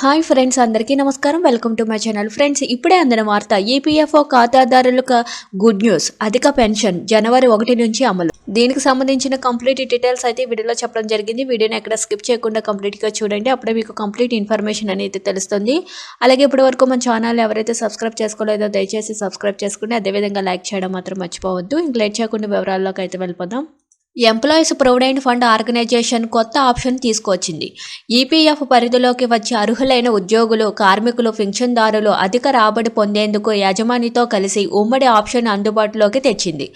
Hi friends అందరికీ నమస్కారం. Welcome to my channel. Friends ఇప్పుడే అందిన వార్త ఈపీఎఫ్ఓ ఖాతాదారులకు గుడ్ న్యూస్ అధిక పెన్షన్ జనవరి ఒకటి నుంచి అమలు. దీనికి సంబంధించిన కంప్లీట్ డీటెయిల్స్ అయితే వీడియోలో చెప్పడం జరిగింది. వీడియోని ఎక్కడ స్కిప్ చేయకుండా కంప్లీట్గా చూడండి. అప్పుడే మీకు కంప్లీట్ ఇన్ఫర్మేషన్ అనేది తెలుస్తుంది. అలాగే ఇప్పటి వరకు మన ఛానల్ ఎవరైతే సబ్స్క్రైబ్ చేసుకోలేదో దయచేసి సబ్స్క్రైబ్ చేసుకుని అదేవిధంగా లైక్ చేయడం మాత్రం మర్చిపోవద్దు. ఇంక లేట్ చేయకుండా వివరాల్లోకి అయితే వెళ్ళిపోదాం. ఎంప్లాయీస్ ప్రొవిడెంట్ ఫండ్ ఆర్గనైజేషన్ కొత్త ఆప్షన్ తీసుకొచ్చింది. ఈపీఎఫ్ పరిధిలోకి వచ్చే అర్హులైన ఉద్యోగులు కార్మికులు పింఛన్దారులు అధిక రాబడి పొందేందుకు యజమానితో కలిసి ఉమ్మడి ఆప్షన్ అందుబాటులోకి తెచ్చింది.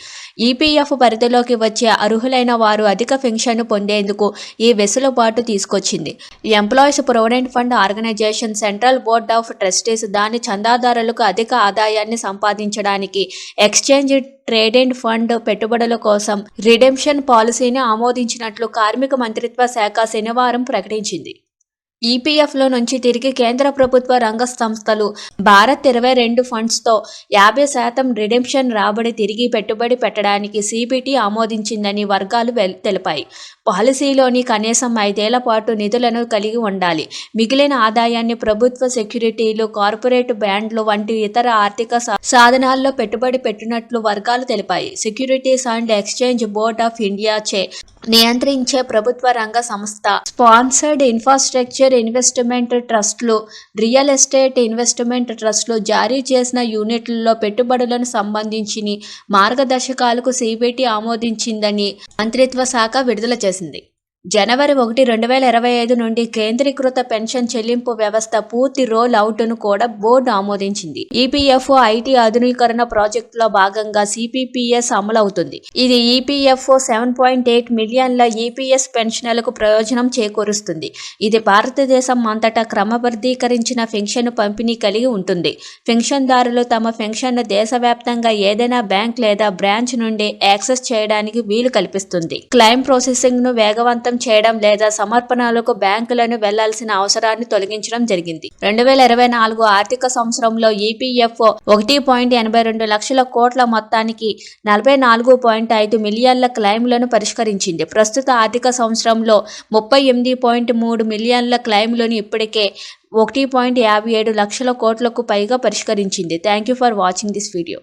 ఈపీఎఫ్ పరిధిలోకి వచ్చే అర్హులైన వారు అధిక పెన్షన్ పొందేందుకు ఈ వెసులుబాటు తీసుకొచ్చింది. Employees provident fund organisation central board of trustees దాని చందాదారులకు అధిక ఆదాయాన్ని సంపాదించడానికి ఎక్స్చేంజ్ ట్రేడెడ్ ఫండ్ పెట్టుబడుల కోసం రిడెంప్షన్ పాలసీని ఆమోదించినట్లు కార్మిక మంత్రిత్వ శాఖ శనివారం ప్రకటించింది. ఈపీఎఫ్లో నుంచి తిరిగి కేంద్ర ప్రభుత్వ రంగ సంస్థలు భారత్ ఇరవై రెండు ఫండ్స్తో యాభై శాతం రిడెంప్షన్ రాబడి తిరిగి పెట్టుబడి పెట్టడానికి సిబిటి ఆమోదించిందని వర్గాలు తెలిపాయి. పాలసీలోని కనీసం ఐదేళ్ళ పాటు నిధులను కలిగి ఉండాలి. మిగిలిన ఆదాయాన్ని ప్రభుత్వ సెక్యూరిటీలు కార్పొరేట్ బ్యాండ్లు వంటి ఇతర ఆర్థిక సా- సాధనాల్లో పెట్టుబడి పెట్టినట్లు వర్గాలు తెలిపాయి. Securities and exchange board of India చే నియంత్రించే ప్రభుత్వ రంగ సంస్థ. స్పాన్సర్డ్ ఇన్ఫ్రాస్ట్రక్చర్ ఇన్వెస్ట్మెంట్ ట్రస్ట్లు రియల్ ఎస్టేట్ ఇన్వెస్ట్మెంట్ ట్రస్ట్లు జారీ చేసిన యూనిట్లలో పెట్టుబడులను సంబంధించి మార్గదర్శకాలకు సిబిటి ఆమోదించిందని మంత్రిత్వ శాఖ విడుదల చేసింది. జనవరి ఒకటి రెండు వేల ఇరవై ఐదు నుండి కేంద్రీకృత పెన్షన్ చెల్లింపు వ్యవస్థ పూర్తి రోల్ అవుట్ను కూడా బోర్డు ఆమోదించింది. ఈపీఎఫ్ఓ ఐటీ ఆధునీకరణ ప్రాజెక్టులో భాగంగా సిపిపిఎస్ అమలవుతుంది. ఇది ఈపీఎఫ్ఓ సెవెన్ పాయింట్ ఎయిట్ మిలియన్ల ఈపీఎస్ పెన్షన్లకు ప్రయోజనం చేకూరుస్తుంది. ఇది భారతదేశం అంతటా క్రమబద్ధీకరించిన పెన్షన్ పంపిణీ కలిగి ఉంటుంది. పెన్షన్దారులు తమ పెన్షన్ దేశవ్యాప్తంగా ఏదైనా బ్యాంక్ లేదా బ్రాంచ్ నుండి యాక్సెస్ చేయడానికి వీలు కల్పిస్తుంది. క్లెయిమ్ ప్రాసెసింగ్ను వేగవంతం చేయడం లేదా సమర్పణలకు బ్యాంకులను వెళ్ళాల్సిన అవసరాన్ని తొలగించడం జరిగింది. రెండు వేల ఇరవై నాలుగు ఆర్థిక సంవత్సరంలో ఈపీఎఫ్ఓ ఒకటి పాయింట్ ఎనభై రెండు లక్షల కోట్ల మొత్తానికి నలభై నాలుగు పాయింట్ ఐదు మిలియన్ల క్లెయిమ్లను పరిష్కరించింది. ప్రస్తుత ఆర్థిక సంవత్సరంలో ముప్పై ఎనిమిది పాయింట్ మూడు మిలియన్ల క్లెయిమ్లను ఇప్పటికే ఒకటి పాయింట్ యాభై ఏడు లక్షల కోట్లకు పైగా పరిష్కరించింది. Thank you for watching this video.